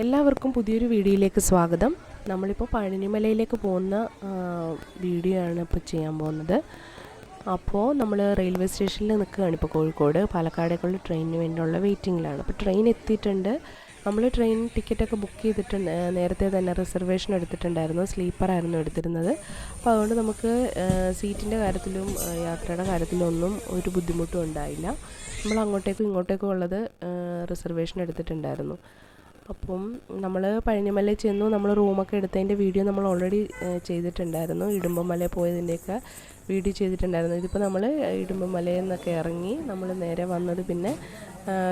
എല്ലാവർക്കും പുതിയൊരു വീഡിയോയിലേക്ക് സ്വാഗതം. നമ്മളിപ്പോൾ പഴനിമലയിലേക്ക് പോകുന്ന വീഡിയോ ആണ് ഇപ്പോൾ ചെയ്യാൻ പോകുന്നത്. അപ്പോൾ നമ്മൾ റെയിൽവേ സ്റ്റേഷനിൽ നിൽക്കുകയാണ് ഇപ്പോൾ കോഴിക്കോട്. പാലക്കാടേക്കുള്ള ട്രെയിനിന് വേണ്ടിയുള്ള വെയിറ്റിങ്ങിലാണ് അപ്പോൾ ട്രെയിൻ എത്തിയിട്ടുണ്ട്. നമ്മൾ ട്രെയിൻ ടിക്കറ്റൊക്കെ ബുക്ക് ചെയ്തിട്ടുണ്ട്. നേരത്തെ തന്നെ റിസർവേഷൻ എടുത്തിട്ടുണ്ടായിരുന്നു. സ്ലീപ്പറായിരുന്നു എടുത്തിരുന്നത്. അപ്പോൾ അതുകൊണ്ട് നമുക്ക് സീറ്റിന്റെ കാര്യത്തിലും യാത്രയുടെ കാര്യത്തിലും ഒന്നും ഒരു ബുദ്ധിമുട്ടും ഉണ്ടായില്ല. നമ്മൾ അങ്ങോട്ടേക്കും ഇങ്ങോട്ടേക്കും ഉള്ളത് റിസർവേഷൻ എടുത്തിട്ടുണ്ടായിരുന്നു. അപ്പം നമ്മൾ പഴനിമലയിൽ ചെന്നു നമ്മൾ റൂമൊക്കെ എടുത്തതിന്റെ വീഡിയോ നമ്മൾ ഓൾറെഡി ചെയ്തിട്ടുണ്ടായിരുന്നു. ഇടുമ്പമല പോയതിന്റെയൊക്കെ വീഡിയോ ചെയ്തിട്ടുണ്ടായിരുന്നു. ഇതിപ്പോൾ നമ്മൾ ഇടുമ്പമലയിൽ നിന്നൊക്കെ ഇറങ്ങി നമ്മൾ നേരെ വന്നത് പിന്നെ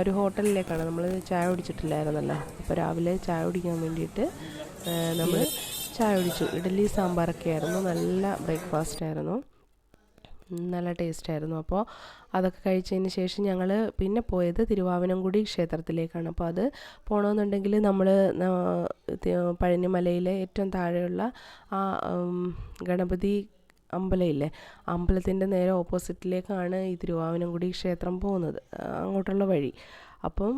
ഒരു ഹോട്ടലിലേക്കാണ്. നമ്മൾ ചായ കുടിച്ചിട്ടില്ലായിരുന്നല്ലോ. അപ്പോൾ രാവിലെ ചായ കുടിക്കാൻ വേണ്ടിയിട്ട് നമ്മൾ ചായ കുടിച്ചു. ഇഡലി സാമ്പാറൊക്കെ ആയിരുന്നു നല്ല ബ്രേക്ക്ഫാസ്റ്റ് ആയിരുന്നു. നല്ല ടേസ്റ്റായിരുന്നു. അപ്പോൾ അതൊക്കെ കഴിച്ചതിന് ശേഷം ഞങ്ങൾ പിന്നെ പോയത് തിരുവാവനംകുടി ക്ഷേത്രത്തിലേക്കാണ്. അപ്പോൾ അത് പോകണമെന്നുണ്ടെങ്കിൽ നമ്മൾ പഴനിമലയിലെ ഏറ്റവും താഴെയുള്ള ആ ഗണപതി അമ്പലമില്ലേ അമ്പലത്തിന്റെ നേരെ ഓപ്പോസിറ്റിലേക്കാണ് ഈ തിരുവാവനംകുടി ക്ഷേത്രം പോകുന്നത്. അങ്ങോട്ടുള്ള വഴി. അപ്പം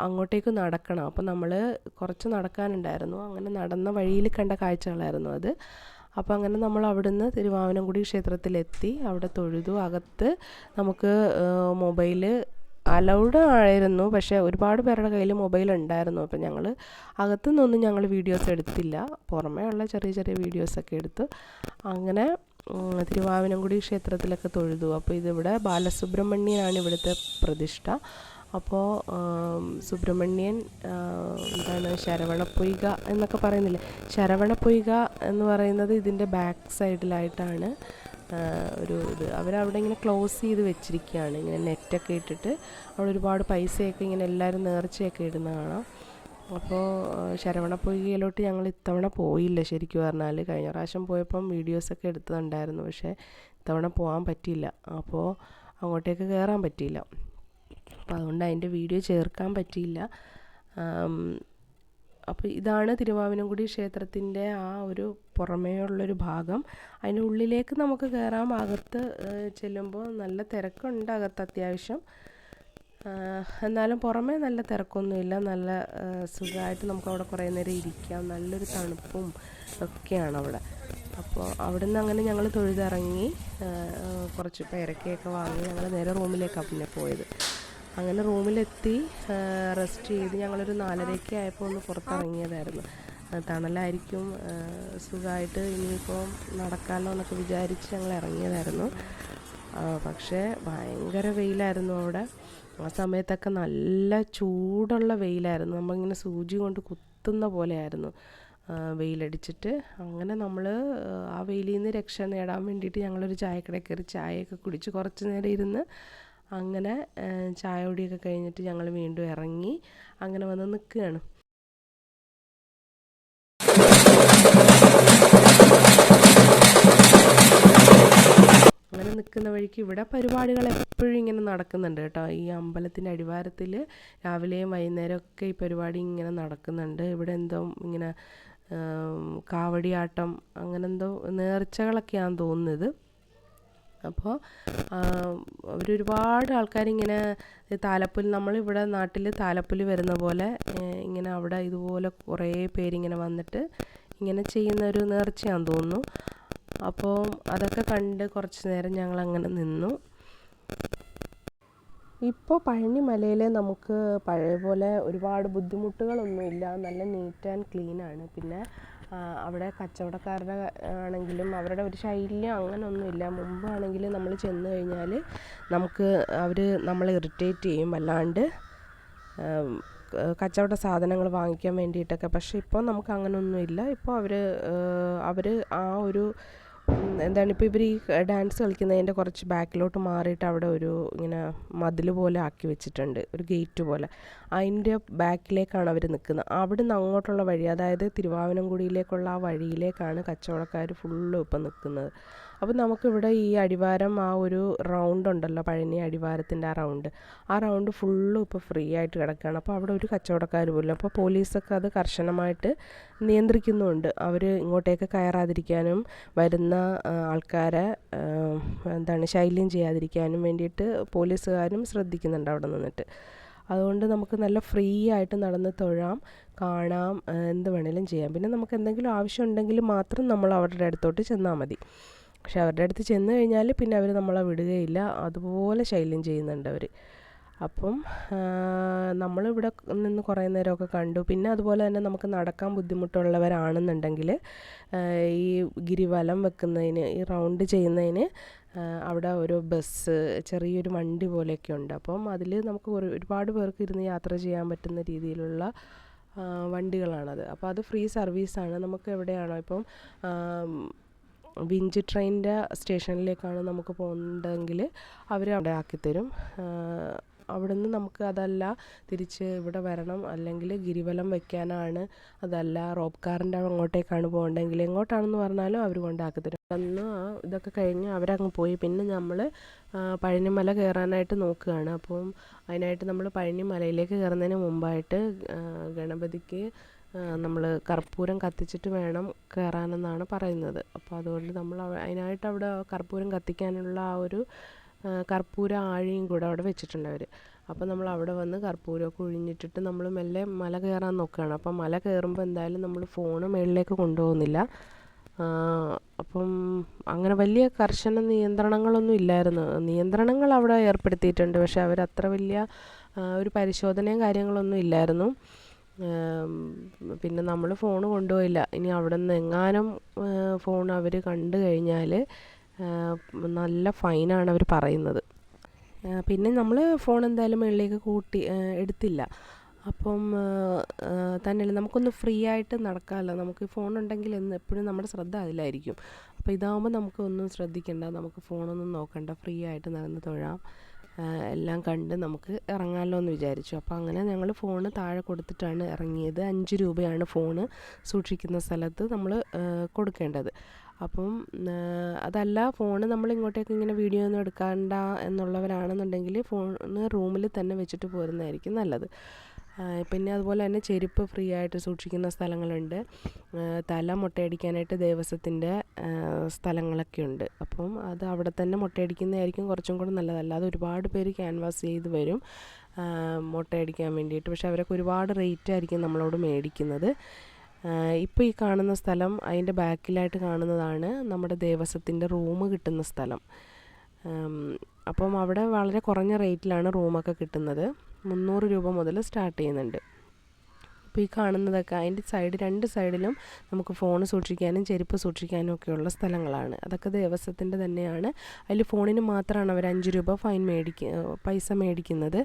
അങ്ങോട്ടേക്ക് നടക്കണം. അപ്പം നമ്മൾ കുറച്ച് നടക്കാനുണ്ടായിരുന്നു. അങ്ങനെ നടന്ന വഴിയിൽ കണ്ട കാഴ്ചകളായിരുന്നു അത്. അപ്പോൾ അങ്ങനെ നമ്മൾ അവിടുന്ന് തിരുവാവനംകുടി ക്ഷേത്രത്തിലെത്തി. അവിടെ തൊഴുതു. അകത്ത് നമുക്ക് മൊബൈൽ അലൗഡ് ആയിരുന്നു. പക്ഷേ ഒരുപാട് പേരുടെ കയ്യിൽ മൊബൈൽ ഉണ്ടായിരുന്നു. അപ്പോൾ ഞങ്ങൾ അകത്തു നിന്നൊന്നും ഞങ്ങൾ വീഡിയോസ് എടുത്തില്ല. പുറമേ ഉള്ള ചെറിയ ചെറിയ വീഡിയോസൊക്കെ എടുത്ത് അങ്ങനെ തിരുവാവിനംകുടി ക്ഷേത്രത്തിലൊക്കെ തൊഴുതു. അപ്പോൾ ഇതിവിടെ ബാലസുബ്രഹ്മണ്യനാണ് ഇവിടുത്തെ പ്രതിഷ്ഠ. അപ്പോൾ സുബ്രഹ്മണ്യൻ എന്താണ് ശരവണ പൊയ്ക എന്നൊക്കെ പറയുന്നില്ലേ? ശരവണ പൊയ്ക എന്ന് പറയുന്നത് ഇതിന്റെ ബാക്ക് സൈഡിലായിട്ടാണ് ഒരു ഇത്. അവരവിടെ ഇങ്ങനെ ക്ലോസ് ചെയ്ത് വെച്ചിരിക്കുകയാണ്. ഇങ്ങനെ നെറ്റൊക്കെ ഇട്ടിട്ട് അവിടെ ഒരുപാട് പൈസയൊക്കെ ഇങ്ങനെ എല്ലാവരും നേർച്ചയൊക്കെ ഇടുന്ന കാണാം. അപ്പോൾ ശരവണ പൊയ്കയിലോട്ട് ഞങ്ങൾ ഇത്തവണ പോയില്ല ശരിക്കും പറഞ്ഞാൽ കഴിഞ്ഞ പ്രാവശ്യം പോയപ്പം വീഡിയോസൊക്കെ എടുത്തതുണ്ടായിരുന്നു പക്ഷേ ഇത്തവണ പോകാൻ പറ്റിയില്ല. അപ്പോൾ അങ്ങോട്ടേക്ക് കയറാൻ പറ്റിയില്ല. അപ്പോൾ അതുകൊണ്ട് അതിന്റെ വീഡിയോ ചേർക്കാൻ പറ്റിയില്ല. അപ്പോൾ ഇതാണ് തിരുവാവിനംകുടി ക്ഷേത്രത്തിന്റെ ആ ഒരു പുറമേ ഉള്ളൊരു ഭാഗം. അതിന്റെ ഉള്ളിലേക്ക് നമുക്ക് കയറാൻ അകത്ത് ചെല്ലുമ്പോൾ നല്ല തിരക്കുണ്ട് അകത്ത് അത്യാവശ്യം. എന്നാലും പുറമേ നല്ല തിരക്കൊന്നുമില്ല. നല്ല സുഖമായിട്ട് നമുക്ക് അവിടെ കുറേ നേരം ഇരിക്കാം. നല്ലൊരു തണുപ്പും ഒക്കെയാണ് അവിടെ. അപ്പോൾ അവിടുന്ന് അങ്ങനെ ഞങ്ങൾ തൊഴുതിറങ്ങി കുറച്ച് പേരക്കയൊക്കെ വാങ്ങി ഞങ്ങൾ നേരെ റൂമിലേക്കാണ് പിന്നെ പോയത്. അങ്ങനെ റൂമിലെത്തി റെസ്റ്റ് ചെയ്ത് ഞങ്ങളൊരു നാലരയ്ക്ക് ആയപ്പോൾ ഒന്ന് പുറത്തിറങ്ങിയതായിരുന്നു. തണലായിരിക്കും സുഖമായിട്ട് ഇനിയിപ്പോൾ നടക്കാമല്ലോ എന്നൊക്കെ വിചാരിച്ച് ഞങ്ങൾ ഇറങ്ങിയതായിരുന്നു. പക്ഷേ ഭയങ്കര വെയിലായിരുന്നു അവിടെ. ആ സമയത്തൊക്കെ നല്ല ചൂടുള്ള വെയിലായിരുന്നു. നമ്മളിങ്ങനെ സൂചി കൊണ്ട് കുത്തുന്ന പോലെയായിരുന്നു വെയിലടിച്ചിട്ട്. അങ്ങനെ നമ്മൾ ആ വെയിലിൽ നിന്ന് രക്ഷ നേടാൻ വേണ്ടിയിട്ട് ഞങ്ങളൊരു ചായക്കടയിൽ കയറി ചായയൊക്കെ കുടിച്ച് കുറച്ച് നേരം ഇരുന്ന് അങ്ങനെ ചായ കുടിയൊക്കെ കഴിഞ്ഞിട്ട് ഞങ്ങൾ വീണ്ടും ഇറങ്ങി അങ്ങനെ വന്ന് നിൽക്കുകയാണ്. അങ്ങനെ നിൽക്കുന്ന വഴിക്ക് ഇവിടെ പരിപാടികൾ എപ്പോഴും ഇങ്ങനെ നടക്കുന്നുണ്ട് കേട്ടോ. ഈ അമ്പലത്തിന്റെ അടിവാരത്തിൽ രാവിലെയും വൈകുന്നേരമൊക്കെ ഈ പരിപാടി ഇങ്ങനെ നടക്കുന്നുണ്ട്. ഇവിടെ എന്തോ ഇങ്ങനെ കാവടിയാട്ടം അങ്ങനെ എന്തോ നേർച്ചകളൊക്കെയാണെന്ന് തോന്നുന്നത്. അപ്പോൾ അവരൊരുപാട് ആൾക്കാരിങ്ങനെ താലപ്പൊലി നമ്മളിവിടെ നാട്ടിൽ താലപ്പൊലി വരുന്ന പോലെ ഇങ്ങനെ അവിടെ ഇതുപോലെ കുറേ പേരിങ്ങനെ വന്നിട്ട് ഇങ്ങനെ ചെയ്യുന്ന ഒരു നേർച്ചയാണെന്ന് തോന്നുന്നു. അപ്പോൾ അതൊക്കെ കണ്ട് കുറച്ച് നേരം ഞങ്ങൾ അങ്ങനെ നിന്നു. ഇപ്പോൾ പഴനിമലയിൽ നമുക്ക് പഴയ പോലെ ഒരുപാട് ബുദ്ധിമുട്ടുകളൊന്നുമില്ല. നല്ല നീറ്റ് ആൻഡ് ക്ലീൻ ആണ്. പിന്നെ അവിടെ കച്ചവടക്കാരുടെ ആണെങ്കിലും അവരുടെ ഒരു ശൈല്യം അങ്ങനെയൊന്നുമില്ല മുമ്പാണെങ്കിൽ നമ്മൾ ചെന്ന് കഴിഞ്ഞാൽ നമുക്ക് അവർ നമ്മളെ ഇറിറ്റേറ്റ് ചെയ്യും. വല്ലാണ്ട് കച്ചവട സാധനങ്ങൾ വാങ്ങിക്കാൻ വേണ്ടിയിട്ടൊക്കെ. പക്ഷേ ഇപ്പോൾ നമുക്ക് അങ്ങനെയൊന്നുമില്ല ഇപ്പോൾ അവർ അവർ ആ ഒരു എന്താണ് ഇപ്പോൾ ഇവർ ഈ ഡാൻസ് കളിക്കുന്നതിന്റെ കുറച്ച് ബാക്കിലോട്ട് മാറിയിട്ട് അവിടെ ഒരു ഇങ്ങനെ മതിൽ പോലെ ആക്കി വെച്ചിട്ടുണ്ട് ഒരു ഗേറ്റ് പോലെ. അതിന്റെ ബാക്കിലേക്കാണ് അവർ നിൽക്കുന്നത്. അവിടെ നിന്ന് അങ്ങോട്ടുള്ള വഴി അതായത് തിരുവാവനംകുടിയിലേക്കുള്ള ആ വഴിയിലേക്കാണ് കച്ചവടക്കാർ ഫുള്ളും ഇപ്പം നിൽക്കുന്നത്. അപ്പോൾ നമുക്കിവിടെ ഈ അടിവാരം ആ ഒരു റൗണ്ട് ഉണ്ടല്ലോ പഴനി അടിവാരത്തിന്റെ ആ റൗണ്ട് ആ റൗണ്ട് ഫുള്ളും ഇപ്പോൾ ഫ്രീ ആയിട്ട് കിടക്കുകയാണ്. അപ്പോൾ അവിടെ ഒരു കച്ചവടക്കാർ പോലും അപ്പോൾ പോലീസൊക്കെ അത് കർശനമായിട്ട് നിയന്ത്രിക്കുന്നുണ്ട്. അവർ ഇങ്ങോട്ടേക്ക് കയറാതിരിക്കാനും വരുന്ന ആൾക്കാരെ എന്താണ് ശൈല്യം ചെയ്യാതിരിക്കാനും വേണ്ടിയിട്ട് പോലീസുകാരും ശ്രദ്ധിക്കുന്നുണ്ട് അവിടെ നിന്നിട്ട്. അതുകൊണ്ട് നമുക്ക് നല്ല ഫ്രീ ആയിട്ട് നടന്ന് തൊഴാം കാണാം എന്ത് വേണേലും ചെയ്യാം. പിന്നെ നമുക്ക് എന്തെങ്കിലും ആവശ്യം ഉണ്ടെങ്കിൽ മാത്രം നമ്മൾ അവരുടെ അടുത്തോട്ട് ചെന്നാൽ മതി. പക്ഷെ അവരുടെ അടുത്ത് ചെന്ന് കഴിഞ്ഞാൽ പിന്നെ അവർ നമ്മളെ വിടുകയില്ല. അതുപോലെ ശൈല്യം ചെയ്യുന്നുണ്ട് അവർ അപ്പം നമ്മളിവിടെ നിന്ന് കുറേ നേരമൊക്കെ കണ്ടു. പിന്നെ അതുപോലെ തന്നെ നമുക്ക് നടക്കാൻ ബുദ്ധിമുട്ടുള്ളവരാണെന്നുണ്ടെങ്കിൽ ഈ ഗിരിവലം വെക്കുന്നതിന് ഈ റൗണ്ട് ചെയ്യുന്നതിന് അവിടെ ഒരു ബസ് ചെറിയൊരു വണ്ടി പോലെയൊക്കെ ഉണ്ട്. അപ്പം അതിൽ നമുക്ക് ഒരുപാട് പേർക്ക് ഇരുന്ന് യാത്ര ചെയ്യാൻ പറ്റുന്ന രീതിയിലുള്ള വണ്ടികളാണത്. അപ്പോൾ അത് ഫ്രീ സർവീസാണ്. നമുക്ക് എവിടെയാണോ ഇപ്പം വിഞ്ച് ട്രെയിനിന്റെ സ്റ്റേഷനിലേക്കാണ് നമുക്ക് പോകേണ്ടതെങ്കിൽ അവർ അവിടെ ആക്കിത്തരും. അവിടുന്ന് നമുക്ക് അതല്ല തിരിച്ച് ഇവിടെ വരണം. അല്ലെങ്കിൽ ഗിരിവലം വെക്കാനാണ് അതല്ല റോപ്പ് കാറിന്റെ അങ്ങോട്ടേക്കാണ് പോകേണ്ടതെങ്കിൽ എങ്ങോട്ടാണെന്ന് പറഞ്ഞാലും അവർ കൊണ്ടാക്കി തരും അന്ന് ഇതൊക്കെ കഴിഞ്ഞ് അവരങ്ങ് പോയി. പിന്നെ നമ്മൾ പഴനിമല കയറാനായിട്ട് നോക്കുകയാണ്. അപ്പം അതിനായിട്ട് നമ്മൾ പഴനിമലയിലേക്ക് കയറുന്നതിന് മുമ്പായിട്ട് ഗണപതിക്ക് നമ്മൾ കർപ്പൂരം കത്തിച്ചിട്ട് വേണം കയറാനെന്നാണ് പറയുന്നത്. അപ്പോൾ അതുകൊണ്ട് നമ്മൾ അതിനായിട്ട് അവിടെ കർപ്പൂരം കത്തിക്കാനുള്ള ആ ഒരു കർപ്പൂര ആഴിയും കൂടെ അവിടെ വെച്ചിട്ടുണ്ട് അവർ അപ്പോൾ നമ്മൾ അവിടെ വന്ന് കർപ്പൂരമൊക്കെ ഒഴിഞ്ഞിട്ടിട്ട് നമ്മൾ മെല്ലെ മല കയറാൻ നോക്കുകയാണ്. അപ്പം മല കയറുമ്പോൾ എന്തായാലും നമ്മൾ ഫോണ് മേളിലേക്ക് കൊണ്ടുപോകുന്നില്ല. അപ്പം അങ്ങനെ വലിയ കർശന നിയന്ത്രണങ്ങളൊന്നും ഇല്ലായിരുന്നു. നിയന്ത്രണങ്ങൾ അവിടെ ഏർപ്പെടുത്തിയിട്ടുണ്ട്. പക്ഷേ അവർ അത്ര വലിയ ഒരു പരിശോധനയും കാര്യങ്ങളൊന്നും ഇല്ലായിരുന്നു. പിന്നെ നമ്മൾ ഫോൺ കൊണ്ടുപോയില്ല. ഇനി അവിടെ നിന്ന് എങ്ങാനും ഫോൺ അവർ കണ്ടു കഴിഞ്ഞാൽ നല്ല ഫൈനാണ് അവർ പറയുന്നത്. പിന്നെ നമ്മൾ ഫോൺ എന്തായാലും മുകളിലേക്ക് കൂട്ടി എടുത്തില്ല. അപ്പം തന്നെയല്ല നമുക്കൊന്ന് ഫ്രീ ആയിട്ട് നടക്കാമല്ലോ. നമുക്ക് ഫോൺ ഉണ്ടെങ്കിൽ എന്ന് എപ്പോഴും നമ്മുടെ ശ്രദ്ധ അതിലായിരിക്കും. അപ്പോൾ ഇതാകുമ്പോൾ നമുക്ക് ഒന്നും ശ്രദ്ധിക്കേണ്ട. നമുക്ക് ഫോണൊന്നും നോക്കണ്ട. ഫ്രീ ആയിട്ട് നടന്ന് തൊഴാം. എല്ലാം കണ്ട് നമുക്ക് ഇറങ്ങാമല്ലോ എന്ന് വിചാരിച്ചു. അപ്പോൾ അങ്ങനെ ഞങ്ങൾ ഫോണ് താഴെ കൊടുത്തിട്ടാണ് ഇറങ്ങിയത്. അഞ്ച് രൂപയാണ് ഫോണ് സൂക്ഷിക്കുന്ന സ്ഥലത്ത് നമ്മൾ കൊടുക്കേണ്ടത്. അപ്പം അതല്ല ഫോണ് നമ്മൾ ഇങ്ങോട്ടേക്ക് ഇങ്ങനെ വീഡിയോ ഒന്നും എടുക്കണ്ട എന്നുള്ളവരാണെന്നുണ്ടെങ്കിൽ ഫോണ് റൂമിൽ തന്നെ വെച്ചിട്ട് പോരുന്നതായിരിക്കും നല്ലത്. പിന്നെ അതുപോലെ തന്നെ ചെരുപ്പ് ഫ്രീ ആയിട്ട് സൂക്ഷിക്കുന്ന സ്ഥലങ്ങളുണ്ട്. തല മുട്ടയടിക്കാനായിട്ട് ദേവസ്വത്തിന്റെ സ്ഥലങ്ങളൊക്കെ ഉണ്ട്. അപ്പം അത് അവിടെ തന്നെ മുട്ടയടിക്കുന്നതായിരിക്കും കുറച്ചും കൂടെ നല്ലത് അല്ലാതെ ഒരുപാട് പേര് ക്യാൻവാസ് ചെയ്ത് വരും മുട്ടയടിക്കാൻ വേണ്ടിയിട്ട്. പക്ഷെ അവരൊക്കെ ഒരുപാട് റേറ്റ് ആയിരിക്കും നമ്മളോട് മേടിക്കുന്നത്. ഇപ്പോൾ ഈ കാണുന്ന സ്ഥലം അതിന്റെ ബാക്കിലായിട്ട് കാണുന്നതാണ് നമ്മുടെ ദേവസ്വത്തിന്റെ റൂം കിട്ടുന്ന സ്ഥലം. അപ്പം അവിടെ വളരെ കുറഞ്ഞ റേറ്റിലാണ് റൂമൊക്കെ കിട്ടുന്നത്. മുന്നൂറ് രൂപ മുതൽ സ്റ്റാർട്ട് ചെയ്യുന്നുണ്ട്. ഇപ്പോൾ ഈ കാണുന്നതൊക്കെ അതിന്റെ സൈഡ് രണ്ട് സൈഡിലും നമുക്ക് ഫോൺ സൂക്ഷിക്കാനും ചെരുപ്പ് സൂക്ഷിക്കാനും ഒക്കെയുള്ള സ്ഥലങ്ങളാണ്. അതൊക്കെ ദേവസ്വത്തിന്റെ തന്നെയാണ്. അതിൽ ഫോണിന് മാത്രമാണ് അവർ അഞ്ച് രൂപ ഫൈൻ മേടിക്ക പൈസ മേടിക്കുന്നത്.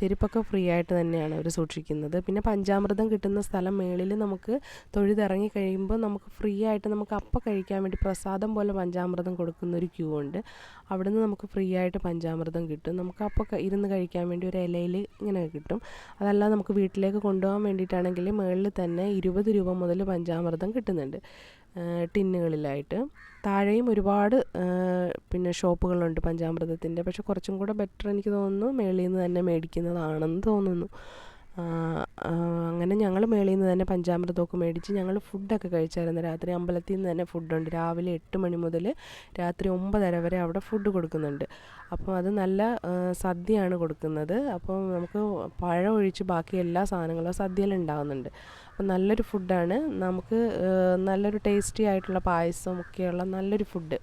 ചെരുപ്പൊക്കെ ഫ്രീ ആയിട്ട് തന്നെയാണ് അവർ സൂക്ഷിക്കുന്നത്. പിന്നെ പഞ്ചാമൃതം കിട്ടുന്ന സ്ഥലം മേളിൽ നമുക്ക് തൊഴുതിറങ്ങി കഴിയുമ്പോൾ നമുക്ക് ഫ്രീ ആയിട്ട് നമുക്ക് അപ്പം കഴിക്കാൻ വേണ്ടി പ്രസാദം പോലെ പഞ്ചാമൃതം കൊടുക്കുന്ന ഒരു ക്യൂ ഉണ്ട്. അവിടുന്ന് നമുക്ക് ഫ്രീ ആയിട്ട് പഞ്ചാമൃതം കിട്ടും. നമുക്ക് അപ്പം ഇരുന്ന് കഴിക്കാൻ വേണ്ടി ഒരു ഇലയിൽ ഇങ്ങനെ കിട്ടും. അതല്ല നമുക്ക് വീട്ടിലേക്ക് കൊണ്ടുപോകാൻ വേണ്ടിയിട്ടാണെങ്കിൽ മുകളിൽ തന്നെ ഇരുപത് രൂപ മുതൽ പഞ്ചാമൃതം കിട്ടുന്നുണ്ട്. ടിന്നുകളിലായിട്ട്. താഴെയും ഒരുപാട് പിന്നെ ഷോപ്പുകളുണ്ട് പഞ്ചാമൃതത്തിന്റെ. പക്ഷെ കുറച്ചും കൂടെ ബെറ്റർ എനിക്ക് തോന്നുന്നു മേളിൽ നിന്ന് തന്നെ മേടിക്കുന്നതാണെന്ന് തോന്നുന്നു. അങ്ങനെ ഞങ്ങൾ മേളിൽ നിന്ന് തന്നെ പഞ്ചാമൃതമൊക്കെ മേടിച്ച് ഞങ്ങൾ ഫുഡൊക്കെ കഴിച്ചായിരുന്നു. രാത്രി അമ്പലത്തിൽ നിന്ന് തന്നെ ഫുഡുണ്ട്. രാവിലെ എട്ട് മണി മുതൽ രാത്രി ഒമ്പതര വരെ അവിടെ ഫുഡ് കൊടുക്കുന്നുണ്ട്. അപ്പോൾ അത് നല്ല സദ്യയാണ് കൊടുക്കുന്നത്. അപ്പോൾ നമുക്ക് പഴം ഒഴിച്ച് ബാക്കി എല്ലാ സാധനങ്ങളും സദ്യയിൽ ഉണ്ടാകുന്നുണ്ട് അപ്പം നല്ലൊരു ഫുഡാണ്. നമുക്ക് നല്ലൊരു ടേസ്റ്റി ആയിട്ടുള്ള പായസം ഒക്കെയുള്ള നല്ലൊരു ഫുഡ്.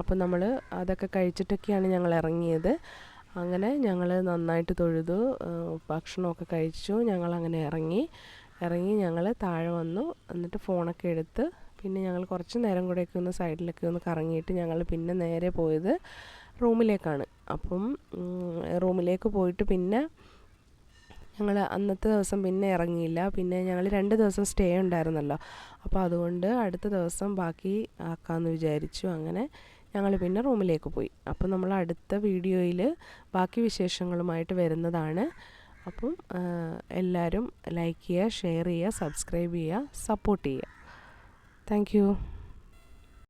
അപ്പോൾ നമ്മൾ അതൊക്കെ കഴിച്ചിട്ടൊക്കെയാണ് ഞങ്ങൾ ഇറങ്ങിയത്. അങ്ങനെ ഞങ്ങൾ നന്നായിട്ട് തൊഴുതു ഭക്ഷണമൊക്കെ കഴിച്ചു ഞങ്ങൾ അങ്ങനെ ഇറങ്ങി. ഇറങ്ങി ഞങ്ങൾ താഴെ വന്നു. എന്നിട്ട് ഫോണൊക്കെ എടുത്ത് പിന്നെ ഞങ്ങൾ കുറച്ച് നേരം കൂടെയൊക്കെ ഒന്ന് സൈഡിലൊക്കെ ഒന്ന് കറങ്ങിയിട്ട് ഞങ്ങൾ പിന്നെ നേരെ പോയത് റൂമിലേക്കാണ്. അപ്പം റൂമിലേക്ക് പോയിട്ട് പിന്നെ ഞങ്ങൾ അന്നത്തെ ദിവസം പിന്നെ ഇറങ്ങിയില്ല. പിന്നെ ഞങ്ങൾ രണ്ട് ദിവസം സ്റ്റേ ഉണ്ടായിരുന്നല്ലോ. അപ്പോൾ അതുകൊണ്ട് അടുത്ത ദിവസം ബാക്കി ആക്കാമെന്ന് വിചാരിച്ചു. അങ്ങനെ ഞങ്ങൾ പിന്നെ റൂമിലേക്ക് പോയി. അപ്പോൾ നമ്മൾ അടുത്ത വീഡിയോയിൽ ബാക്കി വിശേഷങ്ങളുമായിട്ട് വരുന്നതാണ്. അപ്പം എല്ലാവരും ലൈക്ക് ചെയ്യുക ഷെയർ ചെയ്യുക സബ്സ്ക്രൈബ് ചെയ്യുക സപ്പോർട്ട് ചെയ്യുക. താങ്ക്